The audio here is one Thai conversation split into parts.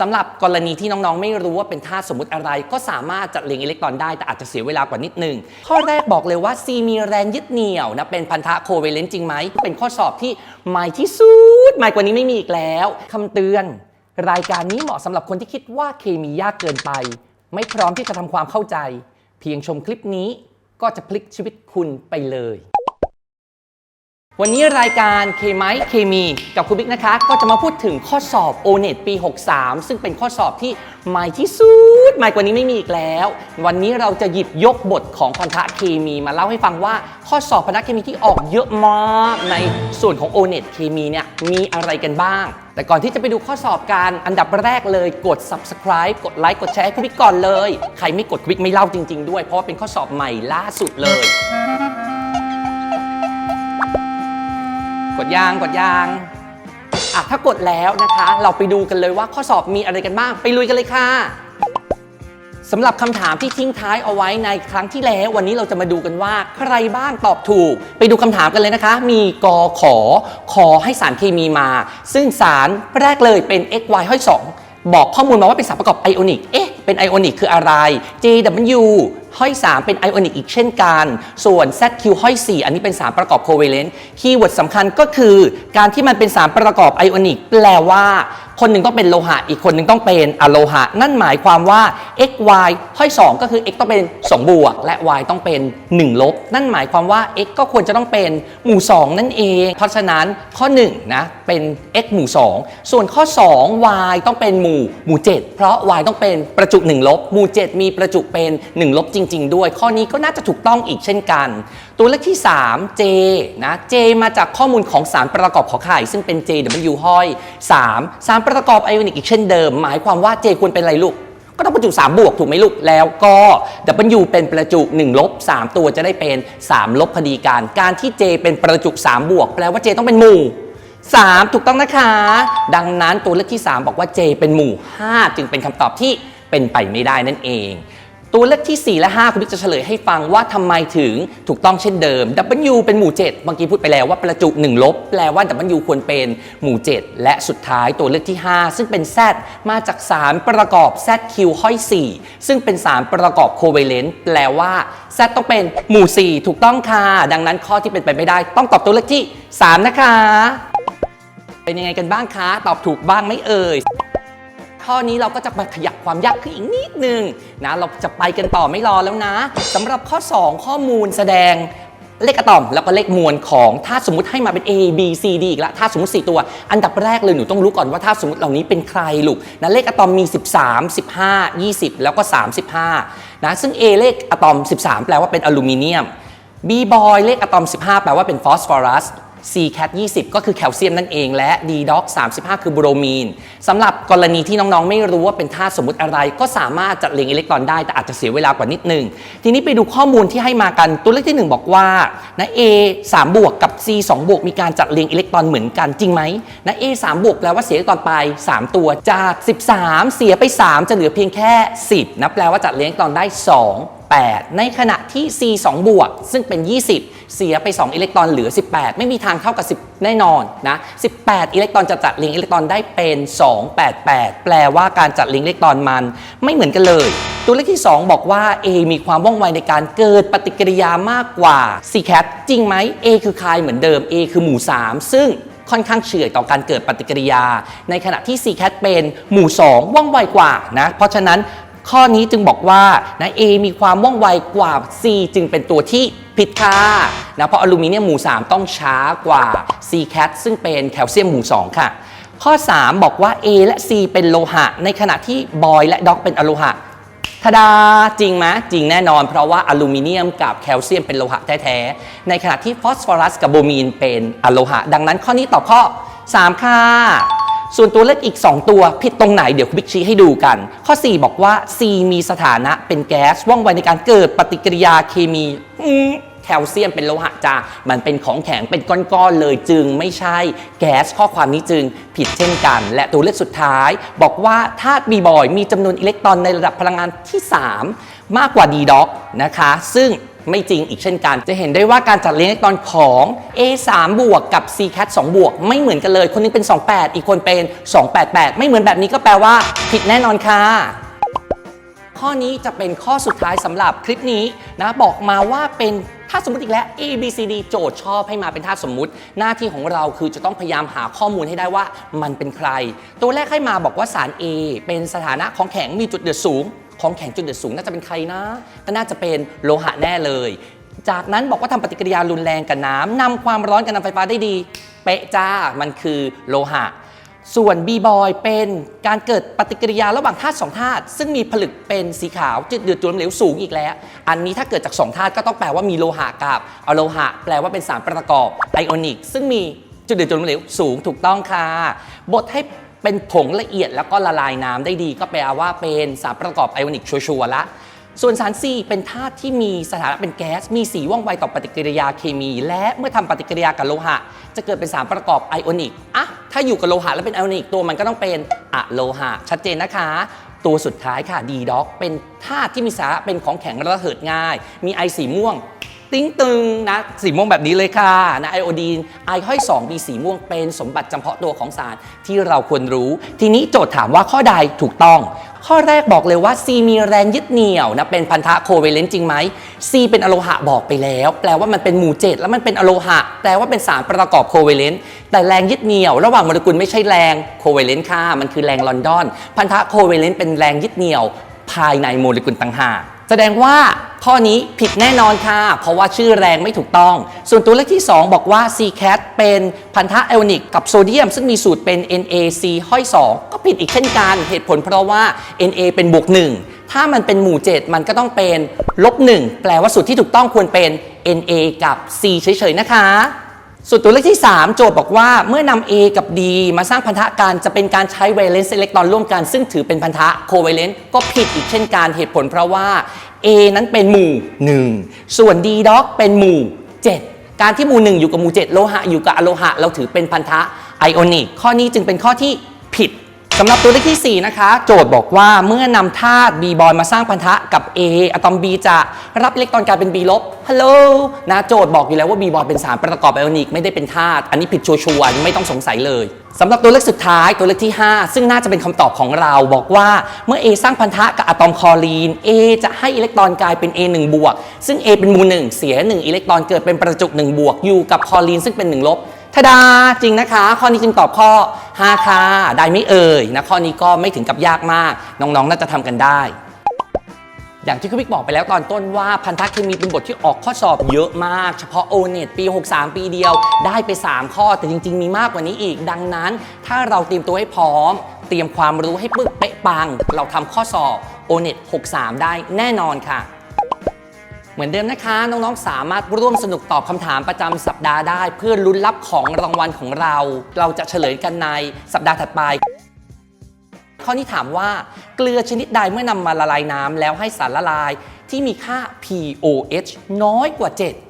สำหรับกรณีที่น้องๆ ไม่รู้ว่าเป็นธาตุสมมติอะไร ก็สามารถจัดเรียงอิเล็กตรอนได้แต่อาจจะเสียเวลากว่านิดนึง ข้อแรกบอกเลยว่า C มีแรงยึดเหนี่ยวนะเป็นพันธะโคเวเลนต์จริงไหม เป็นข้อสอบที่ใหม่ที่สุดใหม่กว่านี้ไม่มีอีกแล้ว คำเตือน รายการนี้เหมาะสำหรับคนที่คิดว่าเคมียากเกินไป ไม่พร้อมที่จะทำความเข้าใจ เพียงชมคลิปนี้ก็จะพลิกชีวิตคุณไปเลย วันนี้รายการเคมีเคมีกับคุณบิ๊กนะคะ ก็จะมาพูดถึงข้อสอบ o n e t ปี 63 ซึ่งเป็นข้อสอบที่ใหม่ที่สุดใหม่กว่านี้ไม่มีอีกแล้ว วันนี้เราจะหยิบยกบทของพันธะเคมีมาเล่าให้ฟังว่า ข้อสอบพันธะเคมีที่ออกเยอะมากในส่วนของ o n e t เคมีเนี่ยมีอะไรกันบ้าง แต่ก่อนที่จะไปดูข้อสอบการอันดับแรกเลยกด subscribe กดไลค์กดแชร์ให้คุณบิ๊กก่อนเลย ใครไม่กดคุณบิ๊กไม่เล่าจริง ๆ ด้วยเพราะว่าเป็นข้อสอบใหม่ล่าสุดเลย กดยางกดยางอะถ้ากดแล้วนะคะ เราไปดูกันเลยว่าข้อสอบมีอะไรกันบ้าง ไปลุยกันเลยค่ะสำหรับคำถามที่ทิ้งท้ายเอาไว้ในครั้งที่แล้ว วันนี้เราจะมาดูกันว่าใครบ้างตอบถูก ไปดูคำถามกันเลยนะคะ มีกอขอขอให้สารเคมีมา ซึ่งสารแรกเลยเป็น XY ห้อย2บอกข้อมูลมาว่าเป็นสารประกอบไอออนิกเอ๊ะ เป็นไอออนิกคืออะไร JW ห้อย 3 เป็นไอออนิกอีกเช่นกัน ส่วน ZQ ห้อย 4 อันนี้เป็นสารประกอบโคเวเลนต์คีย์เวิร์ดสำคัญก็คือ การที่มันเป็นสารประกอบไอออนิกแปลว่า คนหนึ่งต้องเป็นโลหะ อีกคนหนึ่งต้องเป็นอะโลหะ นั่นหมายความว่า x y ห้อย 2 ก็คือ x ต้องเป็น 2 บวก และ y ต้องเป็น 1 ลบ นั่นหมายความว่า x ก็ควรจะต้องเป็นหมู่ 2 นั่นเอง เพราะฉะนั้นข้อ1นะเป็น x หมู่ 2 ส่วนข้อ 2 y ต้องเป็นหมู่หมู่ 7 เพราะ y ต้องเป็นประจุ 1 ลบ หมู่ 7 มีประจุเป็น 1 ลบจริง ๆ ด้วย ข้อนี้ก็น่าจะถูกต้องอีกเช่นกัน ตัวเลขที่ 3 J นะ J มาจากข้อมูลของสารประกอบขอไข่ซึ่งเป็น JW ห้อย3สารประกอบไอออนิกอีกเช่นเดิม หมายความว่า J ควรเป็นอะไรลูก ก็ต้องประจุ 3 บวกถูกไหมลูก แล้วก็ W เป็นประจุ 1 ลบ 3 ตัวจะได้เป็น 3 ลบพอดีการ การที่ J เป็นประจุ 3 บวก แปลว่า J ต้องเป็นหมู่ 3 ถูกต้องนะคะ ดังนั้นตัวเลขที่ 3 บอกว่า J เป็นหมู่ 5 จึงเป็นคำตอบที่เป็นไปไม่ได้นั่นเอง ตัวเลขที่ 4 และ 5 คุณบิ๊กจะเฉลยให้ฟังว่าทำไมถึงถูกต้องเช่นเดิม W เป็นหมู่ 7 เมื่อกี้พูดไปแล้วว่าประจุ 1 ลบ แปลว่า W ควรเป็นหมู่ 7 และสุดท้ายตัวเลขที่ 5 ซึ่งเป็น Z มาจากสารประกอบ ZQ ห้อย 4 ซึ่งเป็นสารประกอบโคเวเลนต์แปลว่า Z ต้องเป็นหมู่ 4 ถูกต้องค่ะ ดังนั้นข้อที่เป็นไปไม่ได้ ต้องตอบตัวเลขที่ 3 นะคะ เป็นยังไงกันบ้างคะ ตอบถูกบ้างไหมเอ่ย ข้อนี้เราก็จะมาขยับความยากขึ้นอีกนิดนึงนะเราจะไปกันต่อไม่รอแล้วนะสำหรับข้อ 2 ข้อมูลแสดงเลขอะตอมแล้วก็เลขมวลของถ้าสมมติให้มาเป็น A B C D อีกละถ้าสมมติ 4 ตัว อันดับแรกเลยหนูต้องรู้ก่อนว่าถ้าสมมติเหล่านี้เป็นใครลูกนะเลขอะตอมมี 13 15 20 แล้วก็ 35นะซึ่ง A เลขอะตอม 13 แปลว่าเป็นอลูมิเนียม B บอยเลขอะตอม 15 แปลว่าเป็นฟอสฟอรัส C cat 20 ก็คือแคลเซียมนั่นเองและ D doc 35 คือโบรมีนสำหรับกรณีที่น้องๆ ไม่รู้ว่าเป็นธาตุสมมติอะไร ก็สามารถจัดเรียงอิเล็กตรอนได้แต่อาจจะเสียเวลากว่านิดนึง ทีนี้ไปดูข้อมูลที่ให้มากันตัวเลขที่ 1 บอกว่านะ A 3บวกกับ C 2บวกมีการจัดเรียงอิเล็กตรอนเหมือนกันจริงไหมนะ A 3บวกแปลว่าเสียอิเล็กตรอนไป 3 ตัวจาก 13 เสียไป 3 จะเหลือเพียงแค่ 10นะแปลว่าจัดเรียงอิเล็กตรอนได้ 2 8 ในขณะที่ C 2บวกซึ่งเป็น 20 เสียไป 2 อิเล็กตรอนเหลือ 18 ไม่มีทางเท่ากับ 10 แน่นอนนะ 18 อิเล็กตรอนจะจัดเรียงอิเล็กตรอนได้เป็น 288 แปลว่าการจัดเรียงอิเล็กตรอนมันไม่เหมือนกันเลย ตัวเลขที่ 2 บอกว่า A มีความว่องไวในการเกิดปฏิกิริยามากกว่า C cat จริงไหม A คือคายเหมือนเดิม A คือหมู่ 3 ซึ่งค่อนข้างเฉื่อยต่อการเกิดปฏิกิริยา ในขณะที่ C cat เป็นหมู่ 2 ว่องไวกว่านะ เพราะฉะนั้น ข้อนี้จึงบอกว่านะ A มีความว่องไวกว่า C จึงเป็นตัวที่ผิดค่ะนะเพราะอลูมิเนียมหมู่ 3 ต้องช้ากว่า C cat ซึ่งเป็นแคลเซียมหมู่ 2 ค่ะ ข้อ 3 บอกว่า A และ C เป็นโลหะ ในขณะที่บอยและด็อกเป็นอโลหะทดาจริงไหมจริงแน่นอนเพราะว่าอลูมิเนียมกับแคลเซียมเป็นโลหะแท้ๆ ในขณะที่ฟอสฟอรัสกับโบมีนเป็นอโลหะ ดังนั้นข้อนี้ตอบข้อ 3 ค่ะ ส่วนตัวเลขอีก 2 ตัวผิดตรงไหนเดี๋ยวคุณบิ๊กชี้ให้ดูกัน ข้อ 4 บอกว่า C มีสถานะเป็นแก๊สว่องไวในการเกิดปฏิกิริยาเคมีแคลเซียมเป็นโลหะจ้ามันเป็นของแข็งเป็นก้อนๆเลยจึงไม่ใช่แก๊สข้อความนี้จึงผิดเช่นกัน และตัวเลือกสุดท้าย บอกว่าธาตุบีบอยมีจำนวนอิเล็กตรอนในระดับพลังงานที่ 3 มากกว่าดีด็อกนะคะ ซึ่ง ไม่จริงอีกเช่นกัน จะเห็นได้ว่าการจัดเรียงอิเล็กตอนของ A 3บวกกับ C cat 2บวกไม่เหมือนกันเลย คนนึงเป็น 28 อีกคนเป็น 288 ไม่เหมือนแบบนี้ก็แปลว่า ผิดแน่นอนค่ะข้อนี้จะเป็นข้อสุดท้ายสำหรับคลิปนี้นะบอกมาว่าเป็นท่าสมมติอีกแล้ว A B C D โจทย์ชอบให้มาเป็นท่าสมมุติ หน้าที่ของเราคือจะต้องพยายามหาข้อมูลให้ได้ว่ามันเป็นใคร ตัวแรกให้มาบอกว่าสาร A เป็นสถานะของแข็งมีจุดเดือดสูง ของแข็งจุดเดือดสูงน่าจะเป็นใครนะ ก็น่าจะเป็นโลหะแน่เลย จากนั้นบอกว่าทำปฏิกิริยารุนแรงกับน้ำนำความร้อนกับนำไฟฟ้าได้ดี เป๊ะจ้ามันคือโลหะ ส่วน B บอยเป็นการเกิดปฏิกิริยาระหว่างธาตุสองธาตุซึ่งมีผลึกเป็นสีขาวจุดเดือดจุดเหลวสูงอีกแล้ว อันนี้ถ้าเกิดจากสองธาตุก็ต้องแปลว่ามีโลหะกับอโลหะ แปลว่าเป็นสารประกอบไอออนิก ซึ่งมีจุดเดือดจุดเหลวสูงถูกต้องค่ะบดให้ เป็นผงละเอียดแล้วก็ละลายน้ำได้ดี ก็แปลว่าเป็นสารประกอบไอออนิกชัวร์ละ ส่วนสาร C เป็นธาตุที่มีสถานะเป็นแก๊ส มีสีว่องไวต่อปฏิกิริยาเคมี และเมื่อทำปฏิกิริยากับโลหะ จะเกิดเป็นสารประกอบไอออนิกอะถ้าอยู่กับโลหะแล้วเป็นไอออนิกตัวมันก็ต้องเป็นอะโลหะ ชัดเจนนะคะตัวสุดท้ายค่ะดีด็อกเป็นธาตุที่มีสาระเป็นของแข็งระเหิดง่าย มีไอสีม่วง ติ้งตึงนะสีม่วงแบบนี้เลยค่ะนะไอโอดีนไอห้อย2มีสีม่วงเป็นสมบัติจำเพาะตัวของสารที่เราควรรู้ ทีนี้โจทย์ถามว่าข้อใดถูกต้อง ข้อแรกบอกเลยว่า C มีแรงยึดเหนี่ยวนะเป็นพันธะโคเวเลนต์จริงไหม C เป็นอะโลหะบอกไปแล้ว แปลว่ามันเป็นหมู่เจ็ดแล้วมันเป็นอะโลหะ แปลว่าเป็นสารประกอบโคเวเลนต์แต่แรงยึดเหนี่ยว ระหว่างโมเลกุลไม่ใช่แรงโคเวเลนต์ค่ะมันคือแรงลอนดอน พันธะโคเวเลนต์เป็นแรงยึดเหนี่ยว ภายในโมเลกุลต่างหาก แสดงว่าข้อนี้ผิดแน่นอนค่ะ เพราะว่าชื่อแรงไม่ถูกต้อง ส่วนตัวเลขที่ 2 บอกว่า CCAT เป็นพันธะไอออนิกกับโซเดียม ซึ่งมีสูตรเป็น NaC ห้อย 2 ก็ผิดอีกเช่นกัน เหตุผลเพราะว่า Na เป็นบวก 1 ถ้ามันเป็นหมู่ 7 มันก็ต้องเป็นลบ 1 แปลว่าสูตรที่ถูกต้องควรเป็น Na กับ C เฉยๆนะคะ ส่วนตัวเลขที่ 3 โจทย์บอกว่าเมื่อนำ A กับ D มาสร้างพันธะกันจะเป็นการใช้ valence อิเล็กตรอนร่วมกัน ซึ่งถือเป็นพันธะ covalent ก็ผิดอีกเช่นกันเหตุผลเพราะว่า A นั้นเป็นหมู่ 1 ส่วน D dog เป็นหมู่ 7 การที่หมู่ 1 อยู่กับหมู่ 7 โลหะอยู่กับอะโลหะ เราถือเป็นพันธะไอออนิกข้อนี้จึงเป็นข้อที่ผิด สำหรับตัวเลขที่ 4 นะคะ โจทย์บอกว่าเมื่อนำธาตุ B บอยมาสร้างพันธะกับ A อะตอม B จะรับอิเล็กตรอนกลายเป็น B ลบฮัลโหลนะโจทย์บอกอยู่แล้วว่า B บอยเป็นสารประกอบไอออนิกไม่ได้เป็นธาตุอันนี้ผิดชัวร์ๆไม่ต้องสงสัยเลยสำหรับตัวเลขสุดท้ายตัวเลขที่ 5 ซึ่งน่าจะเป็นคำตอบของเราบอกว่าเมื่อ A สร้างพันธะกับอะตอมคลอรีน A จะให้อิเล็กตรอนกลายเป็น A 1บวกซึ่ง A เป็นหมู่1เสีย 1 อิเล็กตรอนเกิดเป็นประจุ 1 บวกอยู่กับคลอรีนซึ่งเป็น 1 ลบ ทดาจริงนะคะ ข้อนี้จึงตอบข้อ 5 ค่ะ ได้ไม่เอ่ยนะข้อนี้ก็ไม่ถึงกับยากมาก น้องๆน่าจะทำกันได้อย่างที่คุณวิกบอกไปแล้วตอนต้นว่าพันธะเคมีเป็นบทที่ออกข้อสอบเยอะมาก เฉพาะโอเน็ตปี 63 ปีเดียว ได้ไป 3 ข้อแต่จริง ๆ มีมากกว่านี้อีก ดังนั้น ถ้าเราเตรียมตัวให้พร้อม เตรียมความรู้ให้ปึ๊กเป๊ะปัง เราทำข้อสอบโอเน็ต63 ได้แน่นอนค่ะ มือนเดิมนะคะ น้องๆ สามารถร่วมสนุกตอบคำถามประจำสัปดาห์ได้ เพื่อลุ้นรับของรางวัลของเรา เราจะเฉลยกันในสัปดาห์ถัดไป ข้อนี้ถามว่าเกลือชนิดใดเมื่อนำมาละลายน้ำแล้วให้สารละลายที่มีค่า pOH น้อยกว่า 7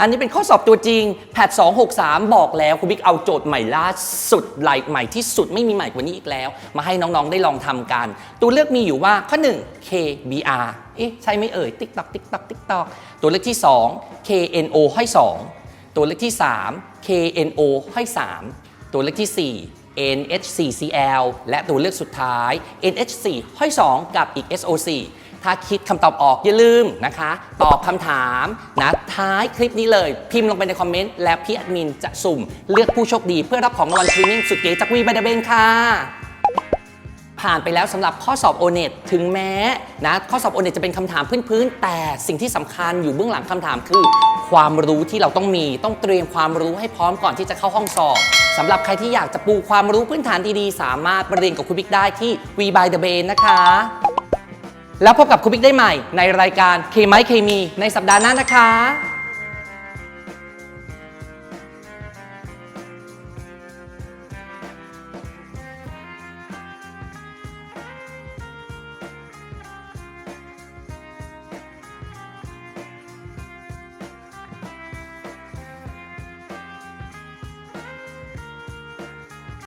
อันนี้เป็นข้อสอบตัวจริง แพท 263 บอกแล้วคุณบิ๊กเอาโจทย์ใหม่ล่าสุดลายใหม่ที่สุดไม่มีใหม่กว่านี้อีกแล้ว มาให้น้องๆได้ลองทำกัน ตัวเลือกมีอยู่ว่าข้อ 1 KBr เอ๊ะใช่ไหมเอ่ยติ๊กตอกติ๊กตอกติ๊กตอกตัวเลือกที่ 2 KNO ห้อย2ตัวเลือกที่ 3 KNO ห้อย3ตัวเลือกที่ 4 NH4Cl และตัวเลือกสุดท้าย NH4 ห้อย2กับอีก SO4 ถ้าคิดคำตอบออกอย่าลืมนะคะ ตอบคำถามนะท้ายคลิปนี้เลย พิมพ์ลงไปในคอมเมนต์ และพี่แอดมินจะสุ่ม เลือกผู้โชคดีเพื่อรับของรางวัลคลีนิ่งสุดเก๋จากวีบายเดเบนค่ะผ่านไปแล้วสำหรับข้อสอบโอเน็ตถึงแม้นะข้อสอบโอเน็ตจะเป็นคำถามพื้นๆแต่สิ่งที่สำคัญอยู่เบื้องหลังคำถามคือ ความรู้ที่เราต้องมีต้องเตรียมความรู้ให้พร้อมก่อนที่จะเข้าห้องสอบสำหรับใครที่อยากจะปูความรู้พื้นฐานดีๆ สามารถมาเรียนกับคุณบิ๊กได้ที่ V by the Brain นะคะ แล้วพบกับคุณบิ๊กได้ใหม่ในรายการเคมีเคมีในสัปดาห์หน้านะคะ